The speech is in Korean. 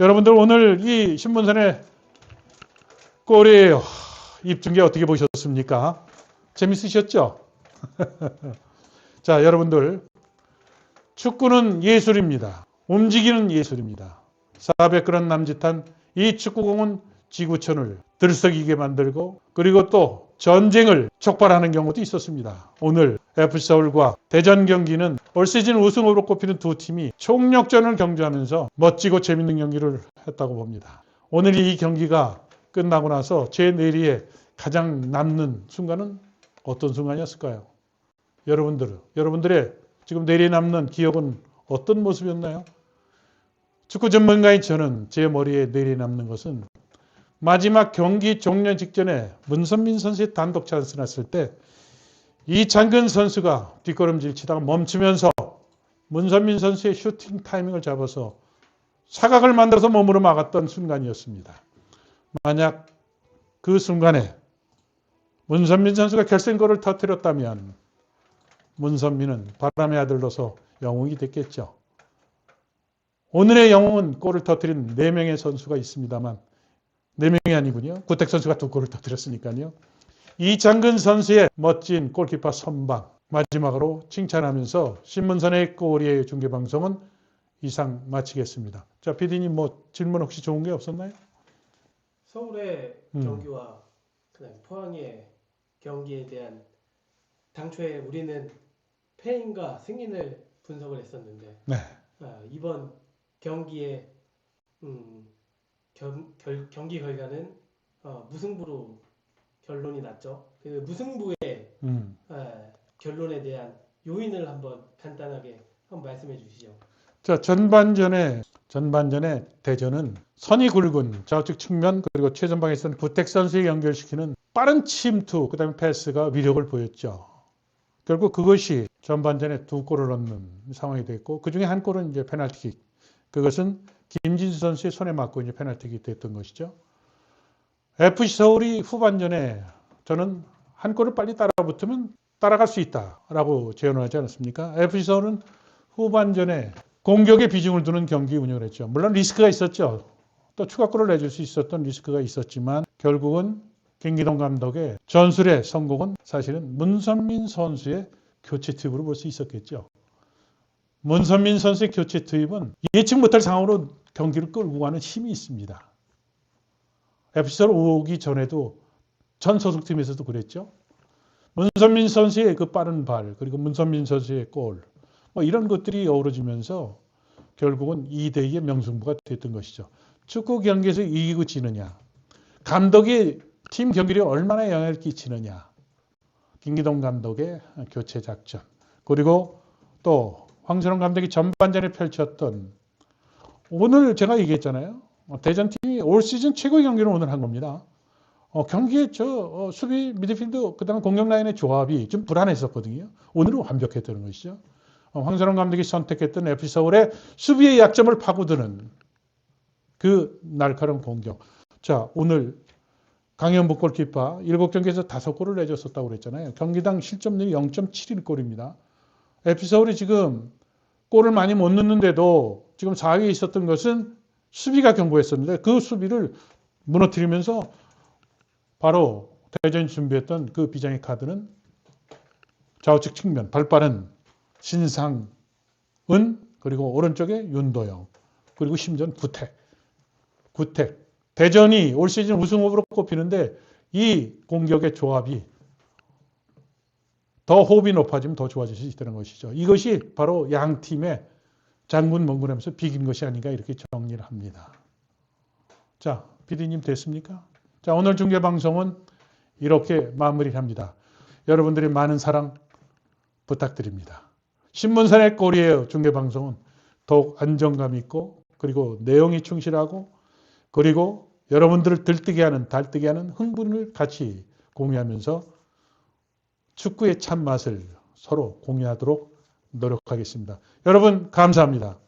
여러분들 오늘 이 신문선의 골이에요. 입중계 어떻게 보셨습니까? 재밌으셨죠? 자, 여러분들 축구는 예술입니다. 움직이는 예술입니다. 400그런 남짓한 이 축구공은 지구촌을 들썩이게 만들고 그리고 또 전쟁을 촉발하는 경우도 있었습니다. 오늘 FC서울과 대전 경기는 올 시즌 우승으로 꼽히는 두 팀이 총력전을 경주하면서 멋지고 재밌는 경기를 했다고 봅니다. 오늘 이 경기가 끝나고 나서 제 뇌리에 가장 남는 순간은 어떤 순간이었을까요? 여러분들, 여러분들의 지금 뇌리에 남는 기억은 어떤 모습이었나요? 축구 전문가인 저는 제 머리에 뇌리에 남는 것은 마지막 경기 종료 직전에 문선민 선수의 단독 찬스 났을 때 이창근 선수가 뒷걸음질 치다가 멈추면서 문선민 선수의 슈팅 타이밍을 잡아서 사각을 만들어서 몸으로 막았던 순간이었습니다. 만약 그 순간에 문선민 선수가 결승골을 터뜨렸다면 문선민은 바람의 아들로서 영웅이 됐겠죠. 오늘의 영웅은 골을 터뜨린 4명의 선수가 있습니다만 4명이 아니군요. 구택 선수가 두 골을 터뜨렸으니까요. 이창근 선수의 멋진 골키퍼 선방 마지막으로 칭찬하면서 신문선의 꼬리의 중계방송은 이상 마치겠습니다. 자, PD님 뭐 질문 혹시 좋은 게 없었나요? 서울의 음. 경기와 그다음에 포항의 경기에 대한 당초에 우리는 패인과 승인을 분석을 했었는데 네. 아, 이번 경기의 음, 견- 결- 경기 결과는 어, 무승부로 결론이 났죠. 그 무승부의 음. 아, 결론에 대한 요인을 한번 간단하게 한번 말씀해 주시죠. 자, 전반전에 전반전에 대전은 선이 굵은 좌측 측면 그리고 최전방에 있는 구택 선수에 연결시키는 빠른 침투 그다음에 패스가 위력을 보였죠. 결국 그것이 전반전에 두 골을 넣는 상황이 됐고 그 중에 한 골은 이제 페널티킥. 그것은 김진수 선수의 손에 맞고 이제 페널티킥이 됐던 것이죠. FC 서울이 후반전에 저는 한 골을 빨리 따라붙으면 따라갈 수 있다라고 제언을 하지 않았습니까? FC 서울은 후반전에 공격에 비중을 두는 경기 운영을 했죠. 물론 리스크가 있었죠. 또 추가골을 내줄 수 있었던 리스크가 있었지만 결국은 김기동 감독의 전술의 성공은 사실은 문선민 선수의 교체 투입으로 볼 수 있었겠죠. 문선민 선수의 교체 투입은 예측 못할 상황으로 경기를 끌고 가는 힘이 있습니다. FC를 오기 전에도 전 소속팀에서도 그랬죠. 문선민 선수의 그 빠른 발 그리고 문선민 선수의 골 뭐 이런 것들이 어우러지면서 결국은 2대2의 명승부가 됐던 것이죠. 축구 경기에서 이기고 지느냐, 감독이 팀 경기력에 얼마나 영향을 끼치느냐, 김기동 감독의 교체 작전, 그리고 또 황선홍 감독이 전반전에 펼쳤던 오늘 제가 얘기했잖아요. 어, 대전팀이 올 시즌 최고의 경기를 오늘 한 겁니다. 어, 경기에 저 어, 수비 미드필드 그다음에 공격 라인의 조합이 좀 불안했었거든요. 오늘은 완벽했다는 것이죠. 어, 황선홍 감독이 선택했던 서울의 수비의 약점을 파고드는 그 날카로운 공격. 자, 오늘 강현복 골키퍼 7경기에서 5골을 내줬었다고 그랬잖아요. 경기당 실점률이 0.71골입니다. FC 서울이 지금 골을 많이 못 넣는데도 지금 4위에 있었던 것은 수비가 경고했었는데 그 수비를 무너뜨리면서 바로 대전이 준비했던 그 비장의 카드는 좌우측 측면 발빠른 신상은 그리고 오른쪽에 윤도영 그리고 심지어 구택. 구택. 대전이 올 시즌 우승 후보로 꼽히는데 이 공격의 조합이 더 호흡이 높아지면 더 좋아질 수 있다는 것이죠. 이것이 바로 양 팀의 장군 멍군하면서 비긴 것이 아닌가 이렇게 정리를 합니다. 자, 피디님 됐습니까? 자, 오늘 중계 방송은 이렇게 마무리를 합니다. 여러분들의 많은 사랑 부탁드립니다. 신문선의 꼬리의 중계 방송은 더욱 안정감 있고 그리고 내용이 충실하고 그리고 여러분들을 들뜨게 하는 달뜨게 하는 흥분을 같이 공유하면서 축구의 참맛을 서로 공유하도록 노력하겠습니다. 여러분 감사합니다.